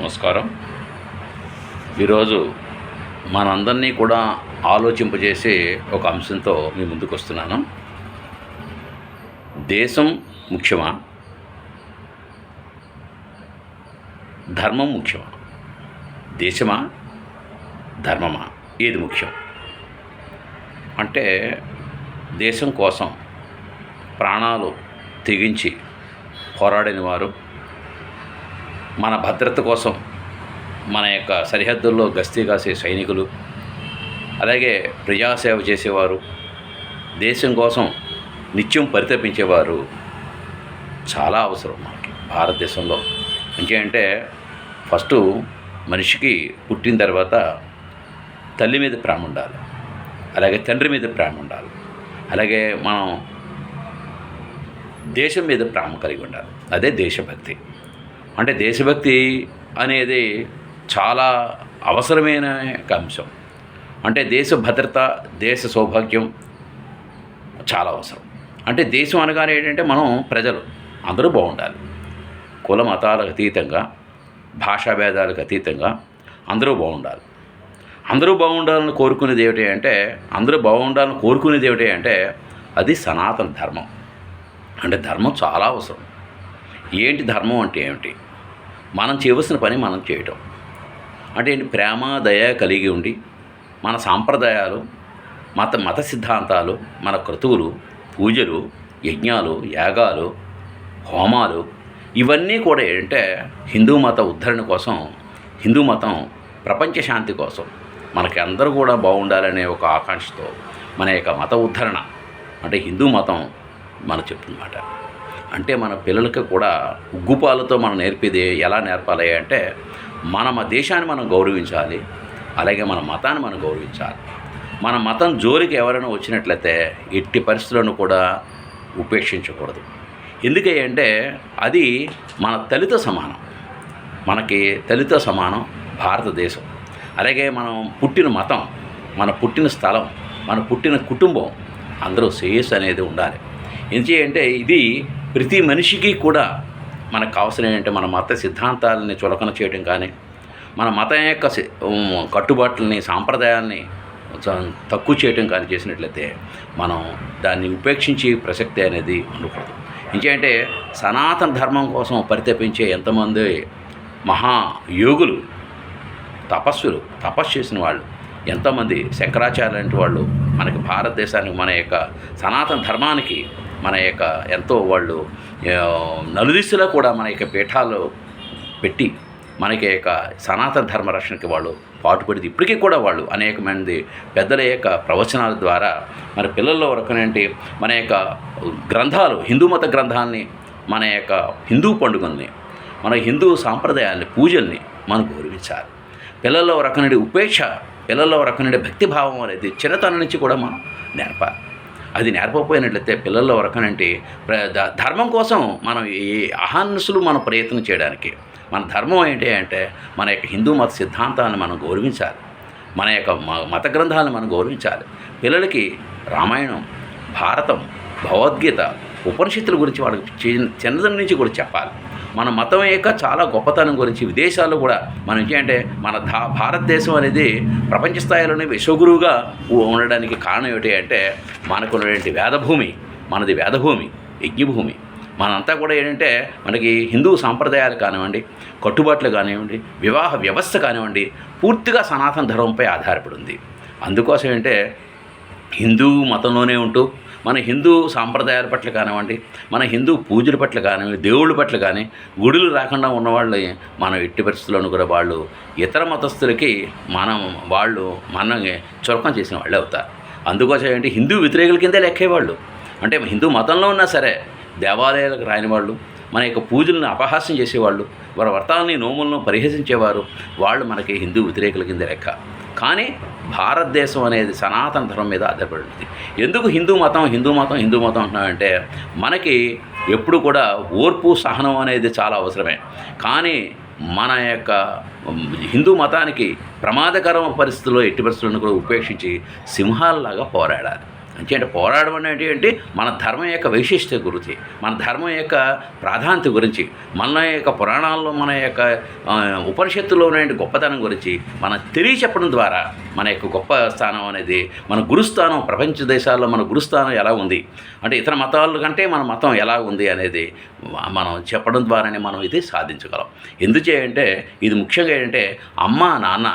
నమస్కారం. ఈరోజు మనందరినీ కూడా ఆలోచింపజేసే ఒక అంశంతో మీ ముందుకు వస్తున్నాను దేశం ముఖ్యమా? ధర్మం ముఖ్యమా? దేశమా? ధర్మమా? ఏది ముఖ్యం? అంటే దేశం కోసం ప్రాణాలు తెగించి పోరాడిన వారు మన భద్రత కోసం మన యొక్క సరిహద్దుల్లో గస్తీ కాసే సైనికులు అలాగే ప్రజాసేవ చేసేవారు దేశం కోసం నిత్యం పరితపించేవారు చాలా అవసరం మనకి భారతదేశంలో. ఇంకేంటే ఫస్ట్ మనిషికి పుట్టిన తర్వాత తల్లి మీద ప్రేమ ఉండాలి అలాగే తండ్రి మీద ప్రేమ ఉండాలి అలాగే మనం దేశం మీద ప్రేమ కలిగి ఉండాలి. అదే దేశభక్తి. అంటే దేశభక్తి అనేది చాలా అవసరమైన అంశం. అంటే దేశ భద్రత దేశ సౌభాగ్యం చాలా అవసరం. అంటే దేశం అనగానే ఏంటంటే మనం ప్రజలు అందరూ బాగుండాలి. కుల మతాలకు అతీతంగా భాషా భేదాలకు అతీతంగా అందరూ బాగుండాలి. అందరూ బాగుండాలని కోరుకునేది ఏమిటి అంటే అందరూ బాగుండాలని కోరుకునేది ఏమిటి అంటే అది సనాతన ధర్మం. అంటే ధర్మం చాలా అవసరం. ఏంటి ధర్మం అంటే ఏమిటి? మనం చేయవలసిన పని మనం చేయటం. అంటే ఏంటి? ప్రేమ దయ కలిగి ఉండి మన సాంప్రదాయాలు మత మత సిద్ధాంతాలు మన క్రతువులు పూజలు యజ్ఞాలు యాగాలు హోమాలు ఇవన్నీ కూడా ఏంటంటే హిందూ మత ఉద్ధరణ కోసం హిందూ మతం ప్రపంచ శాంతి కోసం మనకి అందరూ కూడా బాగుండాలనే ఒక ఆకాంక్షతో మన యొక్క మత ఉద్ధరణ అంటే హిందూ మతం మనకు చెప్తుందన్నమాట. అంటే మన పిల్లలకి కూడా ఉగ్గుపాలతో మనం నేర్పేది ఎలా నేర్పాలి అంటే మన దేశాన్ని మనం గౌరవించాలి అలాగే మన మతాన్ని మనం గౌరవించాలి. మన మతం జోలికి ఎవరైనా వచ్చినట్లయితే ఎట్టి పరిస్థితులను కూడా ఉపేక్షించకూడదు. ఎందుకంటే అది మన తలిత సమానం. మనకి తలిత సమానం భారతదేశం. అలాగే మనం పుట్టిన మతం మన పుట్టిన స్థలం మన పుట్టిన కుటుంబం అందరూ శ్రేయస్సు అనేది ఉండాలి. ఎందుకంటే ఇది ప్రతి మనిషికి కూడా మనకు కావాల్సిన ఏంటంటే మన మత సిద్ధాంతాలని చులకన చేయడం కానీ మన మతం యొక్క కట్టుబాట్లని సాంప్రదాయాల్ని తక్కువ చేయటం కానీ చేసినట్లయితే మనం దాన్ని ఉపేక్షించి ప్రసక్తి అనేది ఉండకూడదు. ఇంకేంటే సనాతన ధర్మం కోసం పరితపించే ఎంతమంది మహా యోగులు తపస్సులు తపస్సు చేసిన వాళ్ళు ఎంతోమంది శంకరాచార్య లాంటి వాళ్ళు మనకి భారతదేశానికి మన యొక్క సనాతన ధర్మానికి మన యొక్క ఎంతో వాళ్ళు నలుదిశలో కూడా మన యొక్క పీఠాలు పెట్టి మనకి యొక్క సనాతన ధర్మ రక్షణకి వాళ్ళు పాటుపడింది ఇప్పటికీ కూడా వాళ్ళు అనేక మంది పెద్దల యొక్క ప్రవచనాల ద్వారా మన పిల్లల్లో వరకునేంటి మన యొక్క గ్రంథాలు హిందూ మత గ్రంథాలని మన యొక్క హిందూ పండుగల్ని మన హిందూ సాంప్రదాయాల్ని పూజల్ని మనం గౌరవించాలి. పిల్లల్లో రకనుడి ఉపేక్ష పిల్లల్లో ఒక భక్తిభావం అనేది చిన్నతనం నుంచి కూడా మనం నేర్పాలి. అది నేర్పకపోయినట్లయితే పిల్లల్లో వరకనంటే ప్ర- ద- ధర్మం కోసం మనం ఈ అహాన్సులు మనం ప్రయత్నం చేయడానికి. మన ధర్మం ఏంటి అంటే మన యొక్క హిందూ మత సిద్ధాంతాన్ని మనం గౌరవించాలి. మన యొక్క మ- మత గ్రంథాలను మనం గౌరవించాలి. పిల్లలకి రామాయణం భారతం భగవద్గీత ఉపనిషత్తుల గురించి వాళ్ళకి చిన్న- నుంచి కూడా చెప్పాలి. మన మతం యొక్క చాలా గొప్పతనం గురించి విదేశాల్లో కూడా మనం ఏంటంటే మన దా భారతదేశం అనేది ప్రపంచ స్థాయిలోనే విశ్వగురువుగా ఉండడానికి కారణం ఏమిటి అంటే మనకు ఉన్నటువంటి వేదభూమి మనది వేదభూమి యజ్ఞభూమి. మనంతా కూడా ఏంటంటే మనకి హిందూ సాంప్రదాయాలు కానివ్వండి కట్టుబాట్లు కానివ్వండి వివాహ వ్యవస్థ కానివ్వండి పూర్తిగా సనాతన ధర్మంపై ఆధారపడి ఉంది. అందుకోసం ఏంటంటే హిందూ మతంలోనే ఉంటూ మన హిందూ సాంప్రదాయాల పట్ల కానివ్వండి మన హిందూ పూజల పట్ల కానివ్వండి దేవుళ్ళ పట్ల కానీ గుడులు రాకుండా ఉన్నవాళ్ళు మనం ఎట్టి పరిస్థితుల్లోనూ కూడా వాళ్ళు ఇతర మతస్థులకి మనం వాళ్ళు మనం చురకం చేసిన వాళ్ళే అవుతారు. అందుకోసం ఏంటి? హిందూ వ్యతిరేకుల కిందే లెక్కేవాళ్ళు. అంటే హిందూ మతంలో ఉన్నా సరే దేవాలయాలకు రాని వాళ్ళు మన యొక్క పూజలను అపహాస్యం చేసేవాళ్ళు వారి వ్రతాలని నోములను పరిహసించేవారు వాళ్ళు మనకి హిందూ వ్యతిరేకుల కింద లెక్క. కానీ భారతదేశం అనేది సనాతన ధర్మం మీద ఆధారపడి ఎందుకు హిందూ మతం హిందూ మతం హిందూ మతం అంటున్నామంటే మనకి ఎప్పుడు కూడా ఓర్పు సహనం అనేది చాలా అవసరమే. కానీ మన యొక్క హిందూ మతానికి ప్రమాదకర పరిస్థితుల్లో ఎట్టి పరిస్థితులను కూడా ఉపేక్షించి సింహాలలాగా పోరాడాలి. అంటే పోరాడడం అనేది ఏంటి? మన ధర్మం యొక్క వైశిష్ట్య గురించి మన ధర్మం యొక్క ప్రాధాన్యత గురించి మన యొక్క పురాణాల్లో మన యొక్క ఉపనిషత్తులో ఉన్న గొప్పతనం గురించి మనం తెలియచెప్పడం ద్వారా మన యొక్క గొప్ప స్థానం అనేది మన గురుస్థానం ప్రపంచ దేశాల్లో మన గురుస్థానం ఎలా ఉంది? అంటే ఇతర మతాల కంటే మన మతం ఎలా ఉంది అనేది మనం చెప్పడం ద్వారానే మనం ఇది సాధించగలం. ఎందుచేయంటే ఇది ముఖ్యంగా ఏంటంటే అమ్మ నాన్న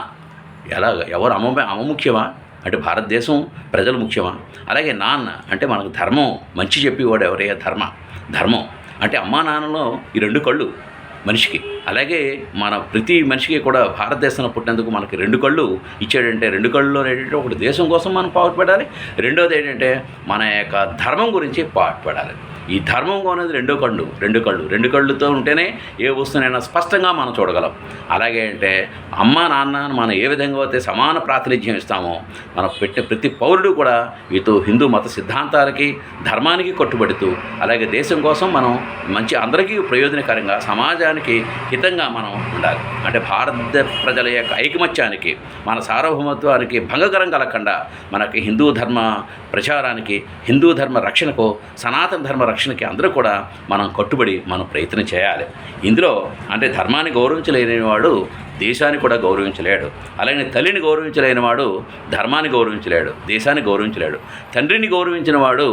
ఎలా ఎవరు అమ్మ అమ్మ ముఖ్యమా? అంటే భారతదేశం ప్రజలు ముఖ్యమా? అలాగే నాన్న అంటే మనకు ధర్మం మంచి చెప్పేవాడు ఎవరయ్యా? ధర్మ. ధర్మం. అంటే అమ్మా నాన్నలో ఈ రెండు కళ్ళు మనిషికి. అలాగే మన ప్రతి మనిషికి కూడా భారతదేశంలో పుట్టినందుకు మనకి రెండు కళ్ళు ఇచ్చాడంటే రెండు కళ్ళు ఏంటంటే ఒకటి దేశం కోసం మనం పాటుపడాలి. రెండోది ఏంటంటే మన యొక్క ధర్మం గురించి పాటుపడాలి. ఈ ధర్మం అనేది రెండో కళ్ళు రెండు కళ్ళు. రెండు కళ్ళుతో ఉంటేనే ఏ వస్తువునైనా స్పష్టంగా మనం చూడగలం. అలాగే అంటే అమ్మ నాన్న మనం ఏ విధంగా అయితే సమాన ప్రాతినిధ్యం ఇస్తామో మనం పెట్టే ప్రతి పౌరుడు కూడా వీతో హిందూ మత సిద్ధాంతాలకి ధర్మానికి కట్టుబడుతూ అలాగే దేశం కోసం మనం మంచి అందరికీ ప్రయోజనకరంగా సమాజానికి హితంగా మనం ఉండాలి. అంటే భారత ప్రజల యొక్క ఐకమత్యానికి మన సార్వభౌమత్వానికి భంగకరం కలగకుండా మనకి హిందూ ధర్మ ప్రచారానికి హిందూ ధర్మ రక్షణకు సనాతన ధర్మ రక్షణకి అందరూ కూడా మనం కట్టుబడి మనం ప్రయత్నం చేయాలి. ఇందులో అంటే ధర్మాన్ని గౌరవించలేని వాడు దేశాన్ని కూడా గౌరవించలేడు. అలాగే తల్లిని గౌరవించలేని వాడు ధర్మాన్ని గౌరవించలేడు దేశాన్ని గౌరవించలేడు. తండ్రిని గౌరవించిన వాడు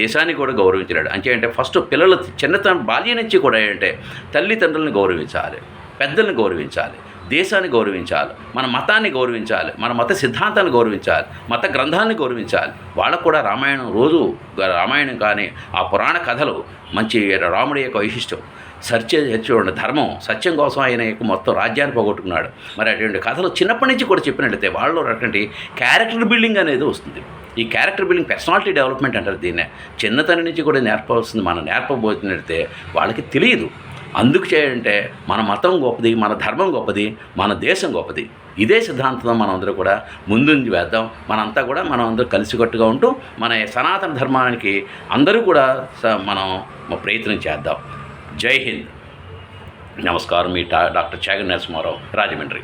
దేశాన్ని కూడా గౌరవించలేడు. అంటే అంటే ఫస్ట్ పిల్లలు చిన్నతనం బాల్యం నుంచి కూడా ఏంటంటే తల్లిదండ్రులను గౌరవించాలి పెద్దల్ని గౌరవించాలి. దేశాన్ని గౌరవించాలి మన మతాన్ని గౌరవించాలి మన మత సిద్ధాంతాన్ని గౌరవించాలి మత గ్రంథాన్ని గౌరవించాలి. వాళ్ళకు కూడా రామాయణం రోజు రామాయణం కానీ ఆ పురాణ కథలు మంచి రాముడి యొక్క వైశిష్టం సత్య చూడండి ధర్మం సత్యం కోసం ఆయన యొక్క మొత్తం రాజ్యాన్ని పోగొట్టుకున్నాడు. మరి అటువంటి కథలు చిన్నప్పటి నుంచి కూడా చెప్పినట్లయితే వాళ్ళలో అటువంటి క్యారెక్టర్ బిల్డింగ్ అనేది వస్తుంది. ఈ క్యారెక్టర్ బిల్డింగ్ పర్సనాలిటీ డెవలప్మెంట్ అంటారు దీన్నే. చిన్నతనం నుంచి కూడా నేర్పవలసింది మనం నేర్పబోతున్నట్లయితే వాళ్ళకి తెలియదు. అందుకు చేయంటే మన మతం గొప్పది మన ధర్మం గొప్పది మన దేశం గొప్పది. ఇదే సిద్ధాంతం మనం అందరూ కూడా ముందుంది వేద్దాం. మనంతా కూడా మనం అందరూ కలిసికట్టుగా ఉంటూ మన సనాతన ధర్మానికి అందరూ కూడా స- మనం ప్రయత్నం చేద్దాం. జై హింద్. నమస్కారం మీ డాక్టర్ చాగర్ నరసింహారావు రాజమండ్రి.